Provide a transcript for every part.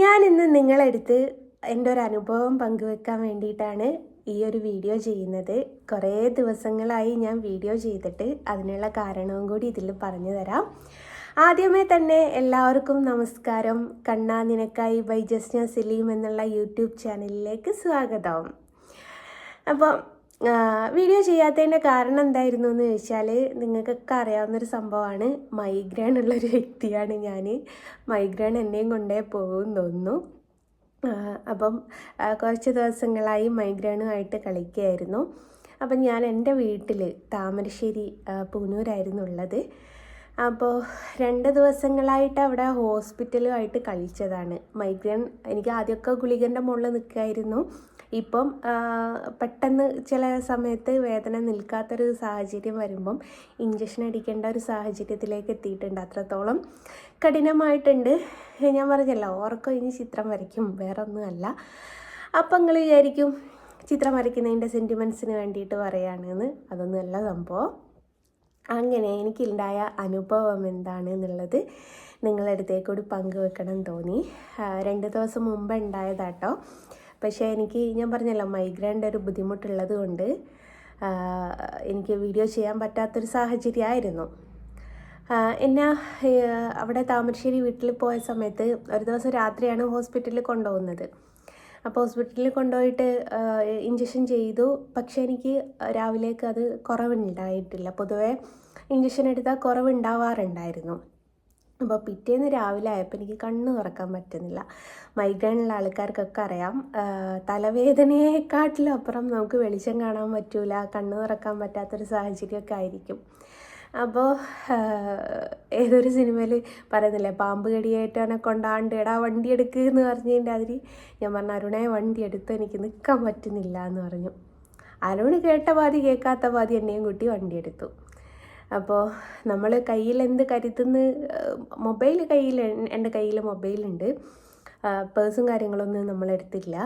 ഞാൻ ഇന്ന് നിങ്ങളെടുത്ത് എന്റെ ഒരു അനുഭവം പങ്കുവെക്കാൻ വേണ്ടിയിട്ടാണ് ഈ ഒരു വീഡിയോ ചെയ്യുന്നത്. കുറേ ദിവസങ്ങളായി ഞാൻ വീഡിയോ ചെയ്തിട്ട് അതിനുള്ള കാരണവും കൂടി ഇതിൽ പറഞ്ഞു തരാം. ആദ്യമേ തന്നെ എല്ലാവർക്കും നമസ്കാരം. കണ്ണാ നിനക്കായി ബൈ ജസ്ന സലീം എന്നുള്ള യൂട്യൂബ് ചാനലിലേക്ക് സ്വാഗതം. അപ്പം വീഡിയോ ചെയ്യാത്തതിന്റെ കാരണം എന്തായിരുന്നു എന്ന് ചോദിച്ചാൽ നിങ്ങൾക്കൊക്കെ അറിയാവുന്നൊരു സംഭവമാണ്. മൈഗ്രെയിൻ ഉള്ളൊരു വ്യക്തിയാണ് ഞാൻ മൈഗ്രെയിൻ എന്നെയും കൊണ്ടേ പോകും തോന്നുന്നു. അപ്പം കുറച്ച് ദിവസങ്ങളായി മൈഗ്രെയിനുമായിട്ട് കളിക്കുകയായിരുന്നു. അപ്പം ഞാൻ എന്റെ വീട്ടിൽ താമരശ്ശേരി പൂനൂരായിരുന്നു ഉള്ളത്. അപ്പോൾ രണ്ട് ദിവസങ്ങളായിട്ട് അവിടെ ഹോസ്പിറ്റലുമായിട്ട് കളിച്ചതാണ്. മൈഗ്രെയിൻ എനിക്ക് ആദ്യമൊക്കെ ഗുളികന്റെ മുകളിൽ നിൽക്കുമായിരുന്നു. ഇപ്പം പെട്ടെന്ന് ചില സമയത്ത് വേദന നിൽക്കാത്തൊരു സാഹചര്യം വരുമ്പം ഇഞ്ചക്ഷൻ അടിക്കേണ്ട ഒരു സാഹചര്യത്തിലേക്ക് എത്തിയിട്ടുണ്ട്. അത്രത്തോളം കഠിനമായിട്ടുണ്ട്. ഞാൻ പറഞ്ഞല്ലോ ഓർക്കം ഇനി ചിത്രം വരയ്ക്കും വേറെ ഒന്നുമല്ല അപ്പം നിങ്ങൾ വിചാരിക്കും ചിത്രം വരയ്ക്കുന്നതിന്റെ സെന്റിമെൻസിന് വേണ്ടിയിട്ട് പറയുകയാണെന്ന്. അതൊന്നുമല്ല സംഭവം. അങ്ങനെ എനിക്കുണ്ടായ അനുഭവം എന്താണ് എന്നുള്ളത് നിങ്ങളുടെ അടുത്തേക്ക് കൂടി പങ്കുവെക്കണം തോന്നി. രണ്ട് ദിവസം മുമ്പ് ഉണ്ടായതാട്ടോ. പക്ഷേ എനിക്ക് ഞാൻ പറഞ്ഞല്ലോ മൈഗ്രെയിന്റെ ഒരു ബുദ്ധിമുട്ടുള്ളത് കൊണ്ട് എനിക്ക് വീഡിയോ ചെയ്യാൻ പറ്റാത്തൊരു സാഹചര്യമായിരുന്നു. എന്നെ അവിടെ താമരശ്ശേരി വീട്ടിൽ പോയ സമയത്ത് ഒരു ദിവസം രാത്രിയാണ് ഹോസ്പിറ്റലിൽ കൊണ്ടുപോകുന്നത്. അപ്പോൾ ഹോസ്പിറ്റലിൽ കൊണ്ടുപോയിട്ട് ഇഞ്ചക്ഷൻ ചെയ്തു. പക്ഷേ എനിക്ക് രാവിലേക്ക് അത് കുറവുണ്ടായിട്ടില്ല. പൊതുവേ ഇഞ്ചക്ഷൻ എടുത്താൽ കുറവുണ്ടാവാറുണ്ടായിരുന്നു. അപ്പോൾ പിറ്റേന്ന് രാവിലെ ആയപ്പോൾ എനിക്ക് കണ്ണ് തുറക്കാൻ പറ്റുന്നില്ല. മൈഗ്രൈനുള്ള ആൾക്കാർക്കൊക്കെ അറിയാം. തലവേദനയെക്കാട്ടിലും അപ്പുറം നമുക്ക് വെളിച്ചം കാണാൻ പറ്റൂല കണ്ണ് തുറക്കാൻ പറ്റാത്തൊരു സാഹചര്യമൊക്കെ ആയിരിക്കും. അപ്പോൾ ഏതൊരു സിനിമയിൽ പറയുന്നില്ലേ പാമ്പ് കടിയേറ്റവനെ കൊണ്ടാണ്ട് എടാ വണ്ടി എടുക്ക് എന്ന് പറഞ്ഞതിന്റെ അതിൽ ഞാൻ പറഞ്ഞു അരുണേ വണ്ടി എടുത്ത് എനിക്ക് നിൽക്കാൻ പറ്റുന്നില്ല എന്ന് പറഞ്ഞു. അരുണ് കേട്ട പാതി കേൾക്കാത്ത പാതി എന്നെയും കൂട്ടി വണ്ടി എടുത്തു. അപ്പോൾ നമ്മൾ കയ്യിൽ എന്ത് കരുതുന്ന മൊബൈൽ കയ്യിൽ എന്റെ കയ്യിൽ മൊബൈലുണ്ട്. പേഴ്സും കാര്യങ്ങളൊന്നും നമ്മൾ എടുത്തില്ല.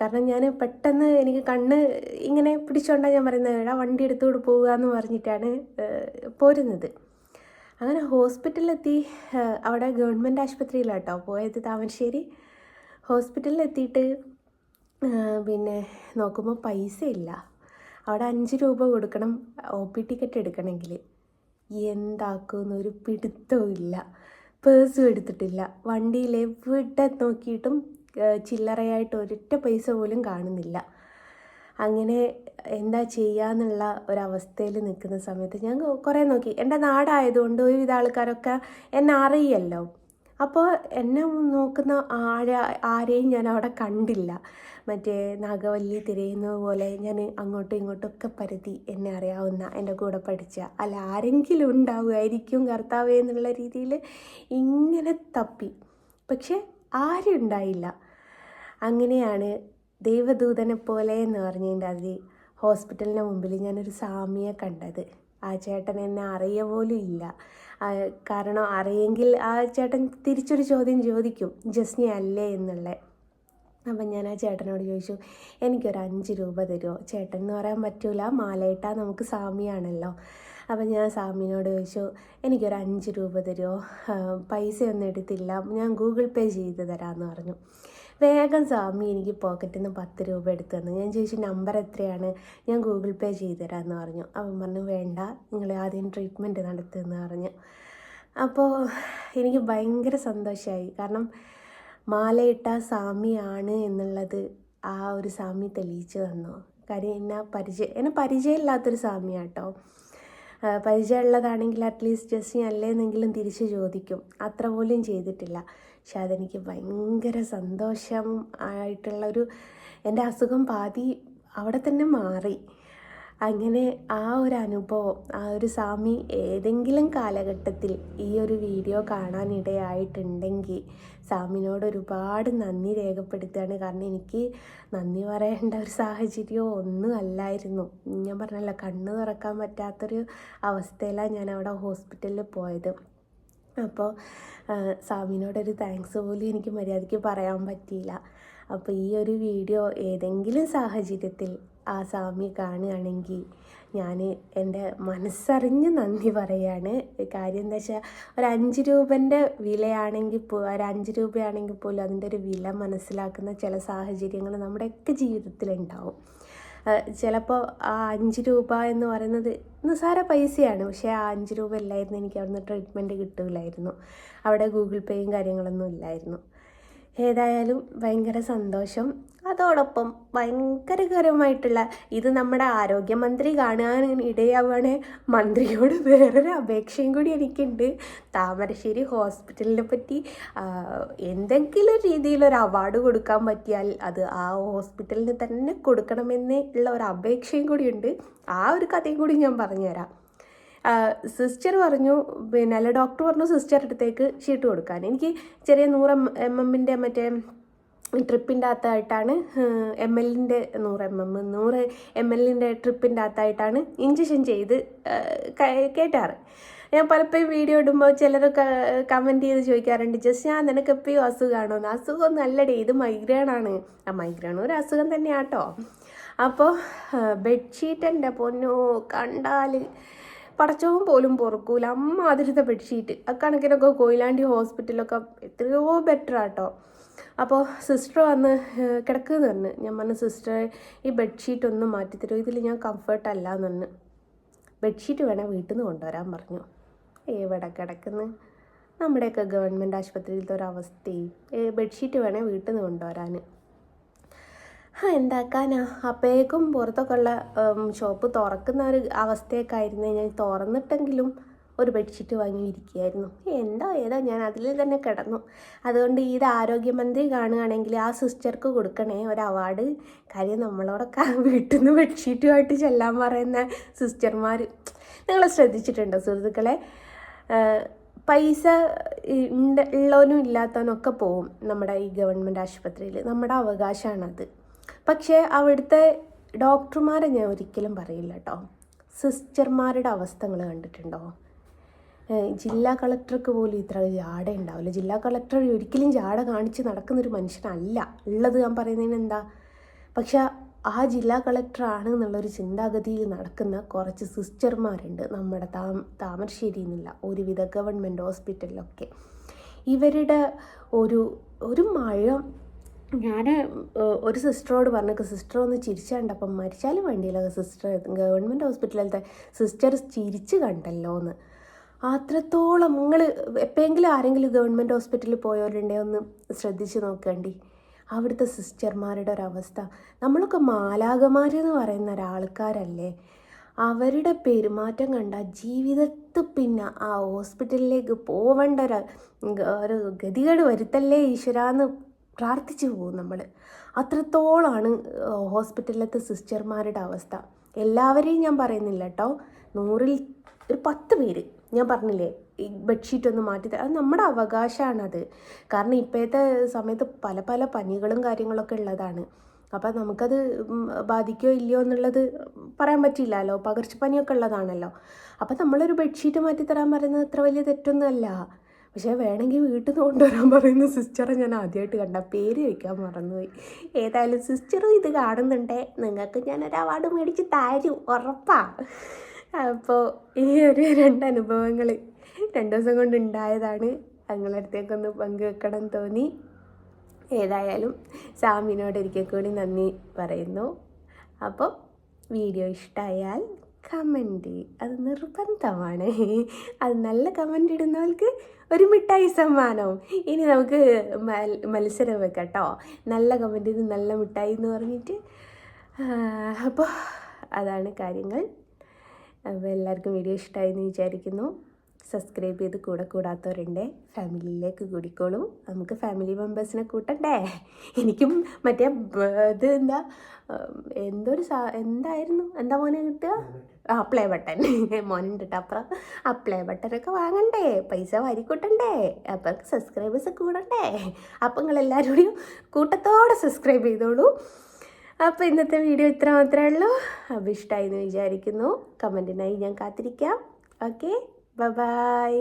കാരണം ഞാൻ പെട്ടെന്ന് എനിക്ക് കണ്ണ് ഇങ്ങനെ പിടിച്ചോണ്ടാണ് ഞാൻ പറയുന്നത് എടാ വണ്ടി എടുത്തുകൊണ്ട് പോവുക എന്ന് പറഞ്ഞിട്ടാണ് പോരുന്നത്. അങ്ങനെ ഹോസ്പിറ്റലിലെത്തി അവിടെ ഗവൺമെന്റ് ആശുപത്രിയിലാട്ടോ പോയത് താമരശ്ശേരി. ഹോസ്പിറ്റലിലെത്തിയിട്ട് പിന്നെ നോക്കുമ്പോൾ പൈസ ഇല്ല അവിടെ അഞ്ച് രൂപ കൊടുക്കണം ഒ പി ടിക്കറ്റ് എടുക്കണമെങ്കിൽ എന്താക്കുമെന്ന് ഒരു പേഴ്സും എടുത്തിട്ടില്ല. വണ്ടിയിൽ എവിടെ നോക്കിയിട്ടും ചില്ലറയായിട്ട് ഒരൊറ്റ പൈസ പോലും കാണുന്നില്ല. അങ്ങനെ എന്താ ചെയ്യാന്നുള്ള ഒരവസ്ഥയിൽ നിൽക്കുന്ന സമയത്ത് ഞാൻ കുറേ നോക്കി. എന്റെ നാടായതുകൊണ്ട് ഒരുവിധ ആൾക്കാരൊക്കെ എന്നെ അറിയല്ലോ. അപ്പോൾ എന്നെ നോക്കുന്ന ആരെ ആരെയും ഞാൻ അവിടെ കണ്ടില്ല. മറ്റേ നാഗവല്ലി തിരയുന്നത് പോലെ ഞാൻ അങ്ങോട്ടും ഇങ്ങോട്ടും ഒക്കെ പരതി എന്നെ അറിയാവുന്ന എന്റെ കൂടെ പഠിച്ച. അല്ല ആരെങ്കിലും ഉണ്ടാവുമായിരിക്കും കർത്താവേ എന്നുള്ള രീതിയിൽ ഇങ്ങനെ തപ്പി. പക്ഷെ ആരും ഉണ്ടായില്ല. അങ്ങനെയാണ് ദൈവദൂതനെ പോലെ എന്ന് പറഞ്ഞതിന്റെ അതിൽ ഹോസ്പിറ്റലിന്റെ മുമ്പിൽ ഞാനൊരു സാമിയെ കണ്ടത്. ആ ചേട്ടൻ എന്നെ അറിയ പോലും ഇല്ല. കാരണം അറിയെങ്കിൽ ആ ചേട്ടൻ തിരിച്ചൊരു ചോദ്യം ചോദിക്കും ജസ്നി അല്ലേ എന്നുള്ളത് അപ്പം ഞാൻ ആ ചേട്ടനോട് ചോദിച്ചു എനിക്കൊരു അഞ്ച് രൂപ തരുമോ ചേട്ടൻ എന്ന് പറയാൻ പറ്റൂല മാലയിട്ട നമുക്ക് സാമിയാണല്ലോ. അപ്പം ഞാൻ സാമിനോട് ചോദിച്ചു എനിക്കൊരു അഞ്ച് രൂപ തരുമോ പൈസയൊന്നും എടുത്തില്ല ഞാൻ ഗൂഗിൾ പേ ചെയ്ത് തരാമെന്ന് പറഞ്ഞു. വേഗം സ്വാമി എനിക്ക് പോക്കറ്റിൽ നിന്ന് പത്ത് രൂപ എടുത്തു തന്നു ഞാൻ ചോദിച്ചു നമ്പർ എത്രയാണ്? ഞാൻ ഗൂഗിൾ പേ ചെയ്ത് തരാമെന്ന് പറഞ്ഞു. അവൻ പറഞ്ഞു വേണ്ട നിങ്ങൾ ആദ്യം ട്രീറ്റ്മെന്റ് നടത്തുമെന്ന് പറഞ്ഞു. അപ്പോൾ എനിക്ക് ഭയങ്കര സന്തോഷമായി കാരണം മാലയിട്ട സ്വാമിയാണ് എന്നുള്ളത് ആ ഒരു സ്വാമി തെളിയിച്ചു തന്നു. കാര്യം എന്നെ പരിചയം എന്നെ പരിചയമില്ലാത്തൊരു സാമിയാട്ടോ ആ, പരിചയമുള്ളതാണെങ്കിൽ അറ്റ്ലീസ്റ്റ് ജസ്റ്റ് ഞാൻ അല്ലേന്നെങ്കിലും തിരിച്ച് ചോദിക്കും. അത്ര പോലും ചെയ്തിട്ടില്ല. പക്ഷെ അതെനിക്ക് ഭയങ്കര സന്തോഷം ആയിട്ടുള്ളൊരു എന്റെ അസുഖം പാതി അവിടെ തന്നെ മാറി. അങ്ങനെ ആ ഒരു അനുഭവം ആ ഒരു സ്വാമി ഏതെങ്കിലും കാലഘട്ടത്തിൽ ഈ ഒരു വീഡിയോ കാണാനിടയായിട്ടുണ്ടെങ്കിൽ സ്വാമിനോട് ഒരുപാട് നന്ദി രേഖപ്പെടുത്തുകയാണ്. കാരണം എനിക്ക് നന്ദി പറയേണ്ട ഒരു സാഹചര്യമോ ഒന്നും അല്ലായിരുന്നു. ഞാൻ പറഞ്ഞല്ലോ കണ്ണ് തുറക്കാൻ പറ്റാത്തൊരു അവസ്ഥയിലാണ് ഞാൻ അവിടെ ഹോസ്പിറ്റലിൽ പോയത്. അപ്പോൾ സാമിനോടൊരു താങ്ക്സ് പോലും എനിക്ക് മര്യാദയ്ക്ക് പറയാൻ പറ്റിയില്ല. അപ്പോൾ ഈ ഒരു വീഡിയോ ഏതെങ്കിലും സാഹചര്യത്തിൽ ആ സാമി കാണുകയാണെങ്കിൽ ഞാൻ എന്റെ മനസ്സറിഞ്ഞ് നന്ദി പറയാണ്. കാര്യം എന്താ വെച്ചാൽ ഒരു അഞ്ച് രൂപന്റെ വിലയാണെങ്കിൽ പോ ഒരു അഞ്ച് രൂപയാണെങ്കിൽ പോലും അതിന്റെ ഒരു വില മനസ്സിലാക്കുന്ന ചില സാഹചര്യങ്ങൾ നമ്മുടെയൊക്കെ ജീവിതത്തിലുണ്ടാവും. ചിലപ്പോൾ ആ അഞ്ച് രൂപ എന്ന് പറയുന്നത് നിസ്സാര പൈസയാണ്. പക്ഷേ ആ അഞ്ച് രൂപ ഇല്ലായിരുന്നു. എനിക്ക് അവിടുന്ന് ട്രീറ്റ്മെന്റ് കിട്ടില്ലായിരുന്നു അവിടെ ഗൂഗിൾ പേയും കാര്യങ്ങളൊന്നും ഇല്ലായിരുന്നു. ഏതായാലും ഭയങ്കര സന്തോഷം. അതോടൊപ്പം ഭയങ്കരകരമായിട്ടുള്ള ഇത് നമ്മുടെ ആരോഗ്യമന്ത്രി ഇടയാവാണ്. മന്ത്രിയോട് വേറൊരു അപേക്ഷയും കൂടി എനിക്കുണ്ട്. താമരശ്ശേരി ഹോസ്പിറ്റലിനെ പറ്റി എന്തെങ്കിലും രീതിയിലൊരു അവാർഡ് കൊടുക്കാൻ പറ്റിയാൽ അത് ആ ഹോസ്പിറ്റലിന് തന്നെ കൊടുക്കണമെന്ന് ഉള്ള ഒരു അപേക്ഷയും കൂടിയുണ്ട്. ആ ഒരു കഥയും കൂടി ഞാൻ പറഞ്ഞുതരാം. സിസ്റ്റർ പറഞ്ഞു പിന്നെ അല്ല ഡോക്ടർ പറഞ്ഞു സിസ്റ്റർ അടുത്തേക്ക് ഷീട്ട് കൊടുക്കാൻ. എനിക്ക് ചെറിയ നൂറ് എം എമ്മിന്റെ മറ്റേ ട്രിപ്പിന്റെ അകത്തായിട്ടാണ് എം എല്ലിന്റെ നൂറ് എം എം നൂറ് എം എല്ലിന്റെ ട്രിപ്പിന്റെ അകത്തായിട്ടാണ് ഇഞ്ചക്ഷൻ ചെയ്ത് കേട്ടാറ് ഞാൻ പലപ്പോഴും വീഡിയോ ഇടുമ്പോൾ ചിലർ കമന്റ് ചെയ്ത് ചോദിക്കാറുണ്ട് ജസ്റ്റ് ഞാൻ നിനക്ക് എപ്പോഴും അസുഖമാണോ അസുഖം നല്ലടേ ഇത് മൈഗ്രെയിനാണ്. ആ മൈഗ്രെയിൻ ഒരു അസുഖം തന്നെയാട്ടോ. അപ്പോൾ ബെഡ്ഷീറ്റ് എന്റെ പൊന്നോ കണ്ടാൽ പടച്ചവും പോലും പൊറുക്കൂല. അമ്മാതിരത്തെ ബെഡ്ഷീറ്റ്. അക്കണക്കിനൊക്കെ കൊയിലാണ്ടി ഹോസ്പിറ്റലൊക്കെ എത്രയോ ബെറ്റർ ആട്ടോ അപ്പോൾ സിസ്റ്റർ വന്ന് കിടക്കുന്നു പറഞ്ഞു. ഞാൻ പറഞ്ഞു സിസ്റ്റർ ഈ ബെഡ്ഷീറ്റ് ഒന്ന് മാറ്റിത്തരും ഇതിൽ ഞാൻ കംഫർട്ട് അല്ല എന്ന് പറഞ്ഞു. ബെഡ്ഷീറ്റ് വേണേൽ വീട്ടിൽ നിന്ന് കൊണ്ടുവരാൻ പറഞ്ഞു. എവിടെ കിടക്കുന്നു? നമ്മുടെയൊക്കെ ഗവൺമെന്റ് ആശുപത്രിയിലത്തെ ഒരവസ്ഥയും ബെഡ്ഷീറ്റ് വേണേൽ വീട്ടിൽ നിന്ന് കൊണ്ടുവരാൻ ആ എന്താക്കാനാ? അപ്പോഴേക്കും പുറത്തൊക്കെ ഉള്ള ഷോപ്പ് തുറക്കുന്ന ഒരു അവസ്ഥയൊക്കെ ആയിരുന്നു. ഞാൻ തുറന്നിട്ടെങ്കിലും ഒരു ബെഡ്ഷീറ്റ് വാങ്ങിയിരിക്കുകയായിരുന്നു. എന്താ ഏതാ ഞാൻ അതിൽ തന്നെ കിടന്നു. അതുകൊണ്ട് ഇത് ആരോഗ്യമന്ത്രി കാണുകയാണെങ്കിൽ ആ സിസ്റ്റർക്ക് കൊടുക്കണേ ഒരു അവാർഡ് കാര്യം നമ്മളോടൊക്കെ വീട്ടിൽ നിന്ന് ബെഡ്ഷീറ്റുമായിട്ട് ചെല്ലാൻ പറയുന്ന സിസ്റ്റർമാർ നിങ്ങൾ ശ്രദ്ധിച്ചിട്ടുണ്ടോ സുഹൃത്തുക്കളെ? പൈസ ഉണ്ട് ഉള്ളവനും ഇല്ലാത്തവനും ഒക്കെ പോവും നമ്മുടെ ഈ ഗവൺമെന്റ് ആശുപത്രിയിൽ നമ്മുടെ അവകാശമാണത് പക്ഷേ അവിടുത്തെ ഡോക്ടർമാരെ ഞാൻ ഒരിക്കലും പറയില്ല കേട്ടോ സിസ്റ്റർമാരുടെ അവസ്ഥകൾ കണ്ടിട്ടുണ്ടോ? ജില്ലാ കളക്ടർക്ക് പോലും ഇത്ര ജാട ഉണ്ടാവില്ല. ജില്ലാ കളക്ടർ ഒരിക്കലും ജാട കാണിച്ച് നടക്കുന്നൊരു മനുഷ്യനല്ല. ഉള്ളത് ഞാൻ പറയുന്നതിന് എന്താ? പക്ഷെ ആ ജില്ലാ കളക്ടറാണ് എന്നുള്ളൊരു ചിന്താഗതിയിൽ നടക്കുന്ന കുറച്ച് സിസ്റ്റർമാരുണ്ട് നമ്മുടെ താം താമരശ്ശേരി എന്നില്ല ഒരുവിധ ഗവൺമെന്റ് ഹോസ്പിറ്റലിലൊക്കെ. ഇവരുടെ ഒരു ഒരു മഴ ഞാൻ ഒരു സിസ്റ്ററോട് പറഞ്ഞു സിസ്റ്റർ ഒന്ന് ചിരിച്ചു അപ്പം മരിച്ചാലും വേണ്ടിയില്ല സിസ്റ്റർ ഗവൺമെന്റ് ഹോസ്പിറ്റലിലത്തെ സിസ്റ്റർ ചിരിച്ച് കണ്ടല്ലോ എന്ന് അത്രത്തോളം നിങ്ങൾ എപ്പോഴെങ്കിലും ആരെങ്കിലും ഗവൺമെന്റ് ഹോസ്പിറ്റലിൽ പോയവരുണ്ടേ ഒന്ന് ശ്രദ്ധിച്ച് നോക്കണ്ടി. അവിടുത്തെ സിസ്റ്റർമാരുടെ ഒരവസ്ഥ. നമ്മളൊക്കെ മാലാകമാരെന്ന് പറയുന്ന ഒരാൾക്കാരല്ലേ? അവരുടെ പെരുമാറ്റം കണ്ട ജീവിതത്തിൽ പിന്നെ ആ ഹോസ്പിറ്റലിലേക്ക് പോവേണ്ട ഒരു ഒരു ഗതികേട് വരുത്തല്ലേ ഈശ്വരാന്ന് പ്രാർത്ഥിച്ചു പോകും നമ്മൾ അത്രത്തോളമാണ് ഹോസ്പിറ്റലിലത്തെ സിസ്റ്റർമാരുടെ അവസ്ഥ. എല്ലാവരെയും ഞാൻ പറയുന്നില്ല കേട്ടോ. നൂറിൽ ഒരു പത്ത് പേര്. ഞാൻ പറഞ്ഞില്ലേ ഈ ബെഡ്ഷീറ്റ് ഒന്ന് മാറ്റി അത് നമ്മുടെ അവകാശമാണത് കാരണം ഇപ്പോഴത്തെ സമയത്ത് പല പല പനികളും കാര്യങ്ങളൊക്കെ ഉള്ളതാണ്. അപ്പം നമുക്കത് ബാധിക്കുകയോ ഇല്ലയോ എന്നുള്ളത് പറയാൻ പറ്റില്ലല്ലോ പകർച്ചപ്പനിയൊക്കെ ഉള്ളതാണല്ലോ. അപ്പം നമ്മളൊരു ബെഡ്ഷീറ്റ് മാറ്റി തരാൻ പറയുന്നത് അത്ര വലിയ തെറ്റൊന്നുമല്ല. പക്ഷേ വേണമെങ്കിൽ വീട്ടിൽ നിന്ന് കൊണ്ടുവരാൻ പറയുന്ന സിസ്റ്ററെ ഞാൻ ആദ്യമായിട്ട് കണ്ട. പേര് വയ്ക്കാൻ മറന്നുപോയി. ഏതായാലും സിസ്റ്ററും ഇത് കാണുന്നുണ്ടേ. നിങ്ങൾക്ക് ഞാനൊരു അവാർഡ് മേടിച്ച് തരും. ഉറപ്പാ. അപ്പോൾ ഈ ഒരു രണ്ട് അനുഭവങ്ങൾ രണ്ട് ദിവസം കൊണ്ട് ഉണ്ടായതാണ് ഞങ്ങളടുത്തേക്കൊന്ന് പങ്കുവെക്കണം തോന്നി. ഏതായാലും സാമിനോട് ഒരിക്കൽ കൂടി നന്ദി പറയുന്നു. അപ്പോൾ വീഡിയോ ഇഷ്ടമായാൽ കമന്റ്. അത് നിർബന്ധമാണ്. അത് നല്ല കമന്റ് ഇടുന്നവർക്ക് ഒരു മിഠായി സമ്മാനവും. ഇനി നമുക്ക് മത്സരം വെക്കാം കേട്ടോ. നല്ല ഇത് നല്ല മിഠായി എന്ന് പറഞ്ഞിട്ട്. അപ്പോൾ അതാണ് കാര്യങ്ങൾ. അപ്പോൾ എല്ലാവർക്കും വീഡിയോ ഇഷ്ടമായി എന്ന് വിചാരിക്കുന്നു. സബ്സ്ക്രൈബ് ചെയ്ത് കൂടെ കൂടാത്തവരുണ്ട് ഫാമിലിയിലേക്ക് കൂടിക്കോളൂ. നമുക്ക് ഫാമിലി മെമ്പേഴ്സിനെ കൂട്ടണ്ടേ? എനിക്കും മറ്റേ ഇത് എന്താ എന്തൊരു സാ എന്തായിരുന്നു? എന്താ മോനെ കിട്ടുക? ആ പ്ലേ ബട്ടൺ കിട്ടുക അപ്പുറം. ആ പ്ലേ ബട്ടനൊക്കെ വാങ്ങണ്ടേ? പൈസ വാരിക്കൂട്ടണ്ടേ അപ്പം സബ്സ്ക്രൈബേഴ്സ് കൂടണ്ടേ? അപ്പം നിങ്ങളെല്ലാവരും കൂട്ടത്തോടെ സബ്സ്ക്രൈബ് ചെയ്തോളൂ. അപ്പോൾ ഇന്നത്തെ വീഡിയോ ഇത്ര മാത്രമേ ഉള്ളൂ. അഭിഷ്ടമായി എന്ന് വിചാരിക്കുന്നു. കമന്റിനായി ഞാൻ കാത്തിരിക്കാം. Okay bye